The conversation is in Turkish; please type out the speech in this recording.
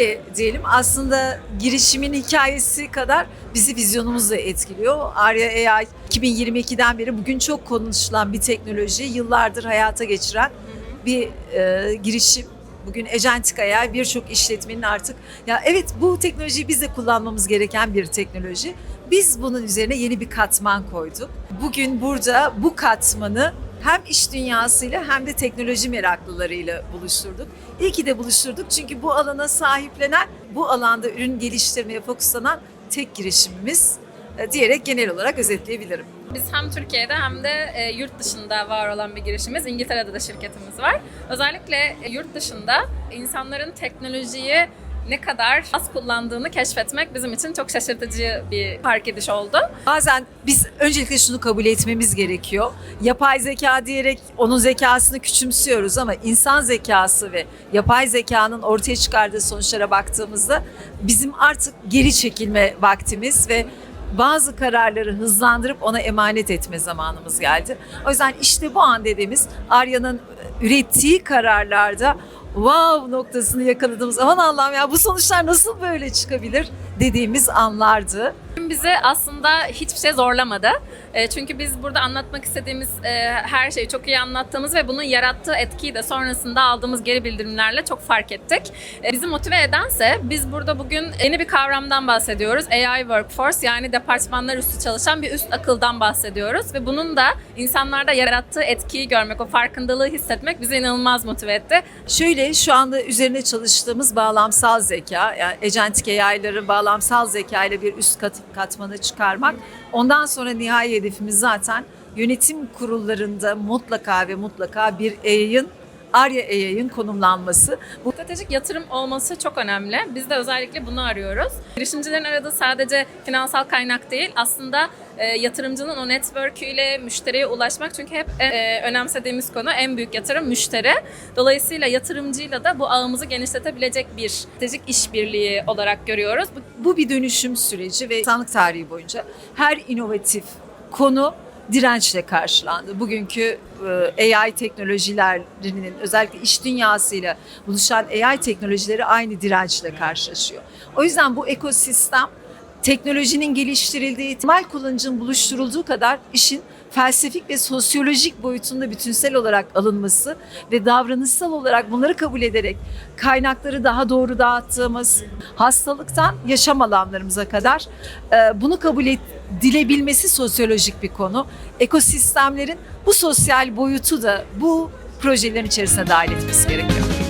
şöyle diyelim aslında girişimin hikayesi kadar bizi vizyonumuz da etkiliyor. Arya AI 2022'den beri bugün çok konuşulan bir teknoloji, yıllardır hayata geçiren bir e, girişim. Bugün Agentic AI birçok işletmenin artık ya evet bu teknolojiyi biz de kullanmamız gereken bir teknoloji. Biz bunun üzerine yeni bir katman koyduk. Bugün burada bu katmanı hem iş dünyasıyla hem de teknoloji meraklılarıyla buluşturduk. İyi ki de buluşturduk çünkü bu alana sahiplenen, bu alanda ürün geliştirmeye fokuslanan tek girişimimiz e, diyerek genel olarak özetleyebilirim. Biz hem Türkiye'de hem de e, yurt dışında var olan bir girişimiz. İngiltere'de de şirketimiz var. Özellikle e, yurt dışında insanların teknolojiyi ne kadar az kullandığını keşfetmek bizim için çok şaşırtıcı bir fark ediş oldu. Bazen biz öncelikle şunu kabul etmemiz gerekiyor. Yapay zeka diyerek onun zekasını küçümsüyoruz ama insan zekası ve yapay zekanın ortaya çıkardığı sonuçlara baktığımızda bizim artık geri çekilme vaktimiz ve bazı kararları hızlandırıp ona emanet etme zamanımız geldi. O yüzden işte bu an dediğimiz Arya'nın ürettiği kararlarda wow noktasını yakaladığımız aman Allah'ım ya bu sonuçlar nasıl böyle çıkabilir dediğimiz anlardı. Bizi aslında hiçbir şey zorlamadı. E, çünkü biz burada anlatmak istediğimiz e, her şeyi çok iyi anlattığımız ve bunun yarattığı etkiyi de sonrasında aldığımız geri bildirimlerle çok fark ettik. E, bizi motive edense biz burada bugün yeni bir kavramdan bahsediyoruz. AI Workforce yani departmanlar üstü çalışan bir üst akıldan bahsediyoruz ve bunun da insanlarda yarattığı etkiyi görmek, o farkındalığı hissetmek bizi inanılmaz motive etti. Şöyle şu anda üzerine çalıştığımız bağlamsal zeka, yani agentic AI'ların bağlamsal zeka ile bir üst kat, katmanı çıkarmak. Ondan sonra nihai hedefimiz zaten yönetim kurullarında mutlaka ve mutlaka bir AI'ın Arya AI'ın konumlanması. Bu Stratejik yatırım olması çok önemli. Biz de özellikle bunu arıyoruz. Girişimcilerin aradığı sadece finansal kaynak değil, aslında e, yatırımcının o network'üyle müşteriye ulaşmak. Çünkü hep e, önemsediğimiz konu en büyük yatırım müşteri. Dolayısıyla yatırımcıyla da bu ağımızı genişletebilecek bir stratejik işbirliği olarak görüyoruz. Bu bu bir dönüşüm süreci ve insanlık tarihi boyunca her inovatif konu dirençle karşılandı. Bugünkü e, AI teknolojilerinin özellikle iş dünyasıyla buluşan AI teknolojileri aynı dirençle karşılaşıyor. O yüzden bu ekosistem teknolojinin geliştirildiği, temel kullanıcının buluşturulduğu kadar işin felsefik ve sosyolojik boyutunda bütünsel olarak alınması ve davranışsal olarak bunları kabul ederek kaynakları daha doğru dağıttığımız hastalıktan yaşam alanlarımıza kadar e, bunu kabul edilebilmesi sosyolojik bir konu. Ekosistemlerin bu sosyal boyutu da bu projelerin içerisine dahil etmesi gerekiyor.